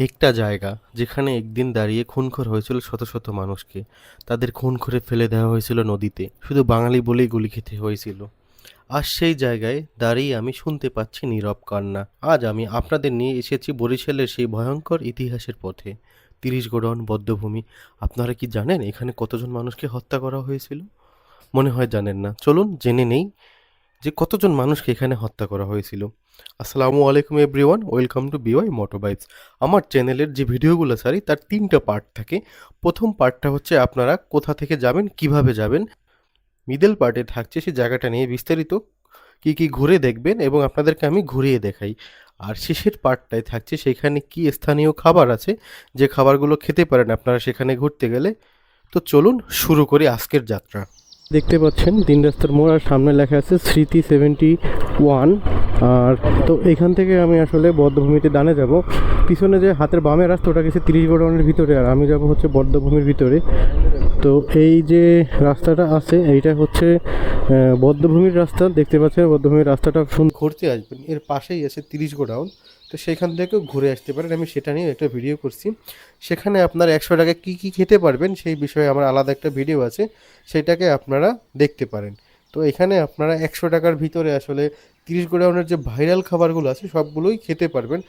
একটা জায়গা যেখানে একদিন দাঁড়িয়ে খুনখোর হয়েছিল শত শত মানুষকে। তাদের খুন করে ফেলে দেওয়া হয়েছিল নদীতে। শুধু বাঙালি বলেই গুলি খেতে হয়েছিল। আজ সেই জায়গায় দাঁড়িয়ে আমি শুনতে পাচ্ছি নীরব কান্না। আজ আমি আপনাদের নিয়ে এসেছি বরিশালের সেই ভয়ঙ্কর ইতিহাসের পথে। তিরিশ গোডন বদ্ধভূমি। আপনারা কি জানেন এখানে কতজন মানুষকে হত্যা করা হয়েছিল? মনে হয় জানেন না। চলুন জেনে নেই যে কতজন মানুষকে এখানে হত্যা করা হয়েছিল। আসসালামু আলাইকুম everyone, welcome to B Y motobikes আমার চ্যানেলের যে ভিডিওগুলো সারি, তার তিনটা পার্ট থাকে। প্রথম পার্টটা হচ্ছে আপনারা কোথা থেকে যাবেন, কীভাবে যাবেন। মিডল পার্টে থাকছে সেই জায়গাটা নিয়ে বিস্তারিত কি কি ঘুরে দেখবেন এবং আপনাদেরকে আমি ঘুরিয়ে দেখাই। আর শেষের পার্টটায় থাকছে সেখানে কি স্থানীয় খাবার আছে, যে খাবারগুলো খেতে পারেন আপনারা সেখানে ঘুরতে গেলে। তো চলুন শুরু করি আজকের যাত্রা। দেখতে পাচ্ছেন তিন রাস্তার মোড়, আর সামনে লেখা আছে স্মৃতি সেভেন্টি ওয়ান আর তো এখান থেকে আমি আসলে বদ্ধভূমিতে ডানে যাব। পিছনে যে হাতের বামের রাস্তা, ওটা গেছে তিরিশ গোডাউনের ভিতরে, আর আমি যাব হচ্ছে বদ্ধভূমির ভিতরে। তো এই যে রাস্তাটা আছে, এইটা হচ্ছে বদ্ধভূমির রাস্তা। দেখতে পাচ্ছেন, বদ্ধভূমির রাস্তাটা ঘুরতে আসবেন, এর পাশেই আছে তিরিশ গোডাউন। তো সেখান থেকেও ঘুরে আসতে পারেন। আমি সেটা নিয়ে একটা ভিডিও করছি। সেখানে আপনারা একশো টাকায় কী কী খেতে পারবেন সেই বিষয়ে আমার আলাদা একটা ভিডিও আছে। সেটাকে আপনারা দেখতে পারেন। তো এখানে আপনারা একশো টাকার ভিতরে আসলে তিরিশ গোডাউনের যে ভাইরাল খাবারগুলো আছে, সবগুলোই খেতে পারবেন।